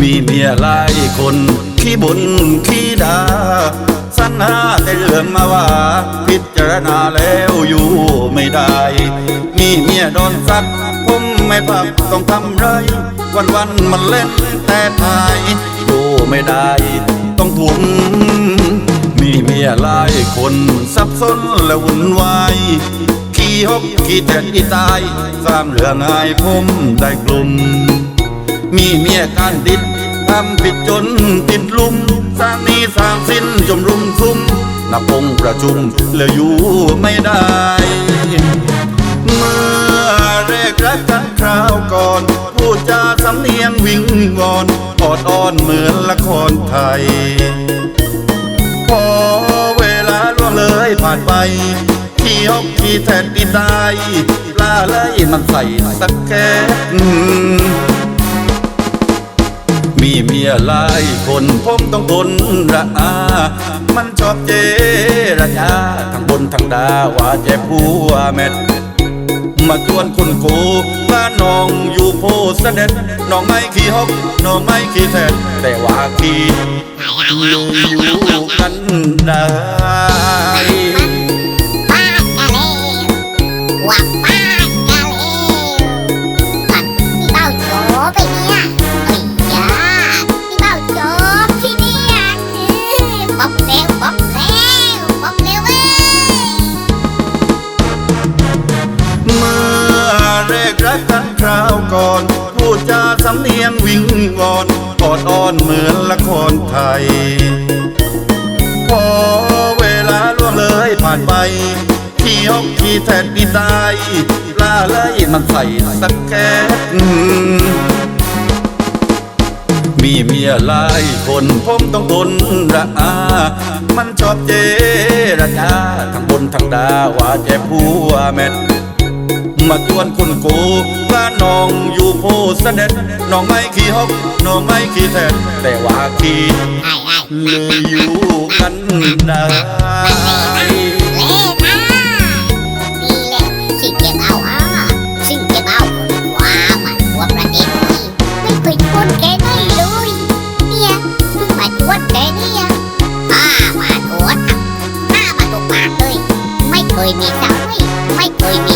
มีเมียหลายคนขี้บุญขี้ดาสรรหาแต่เรื่องมาว่า พิจารณาแล้วอยู่ไม่ได้ มีเมียโดนซัดผมไม่พักต้องทำไร วันวันมันเล่นแต่ทายอยู่ไม่ได้ ต้องทุ่มมีเมียหลายคนสับสนและวุ่นวายขี้หกขี้แตกขี้ตาย สร้างเรื่องง่ายผมได้กลุ่ม มีเมียการดิดทำผิดจนติดลุม สร้างนี้สร้างสิ้นจมรุมซุ่มนับองประชุมแล้วอยู่ไม่ได้ เมื่อแรกรักกันคราวก่อนพูดจาสำเนียงวิงวอนออดอ้อนเหมือนละครไทย พอเวลาล่วงเลยผ่านไปที่ฮอกที่แทนดีตายลาเลยมันใส่สักแก่ มีเมียหลายคนผมต้องทนระอา มันชอบเจรจาทั้งบนทั้งดาว่าเจ็บหัวแม่นมาจวนคุณกูว่าน้องอยู่โพเสด็จน้องไม่ขี้ฮกน้องไม่ขี้แทนแต่ว่าขี้อยู่กันได้ป้ากะเลวว่า คราวก่อน พูดจาสำเนียงวิงวอนกอดอ้อนเหมือนละครไทย พอเวลาล่วงเลยผ่านไป ที่ฮอกที่แทนดีตายลาเลยมันใส่สักแก่มีเมียหลายคนผมต้องทนระอา มันชอบเจรจาทั้งบนทั้งดาว่าเจ็บหัวแม่ มาจวนคุณกูว่าน้องอยู่โพสเด็จน้องไม่ขี้ฮกน้องไม่ขี้แทนแต่ว่าขี้ไอ้ไอ้เลยอยู่กันได้เล่ะดีเลยสิ่งเก็บเอาอะสิ่งเก็บเอาว้ามันหัวประเด็นนี่ไม่เคยชวนแกได้เลยนี่ยเพิ่งมาชวนแกเนี่ยข้ามาตัวน้ามาตัวปากเลยไม่เคยมีสาวไม่ไม่เคยมี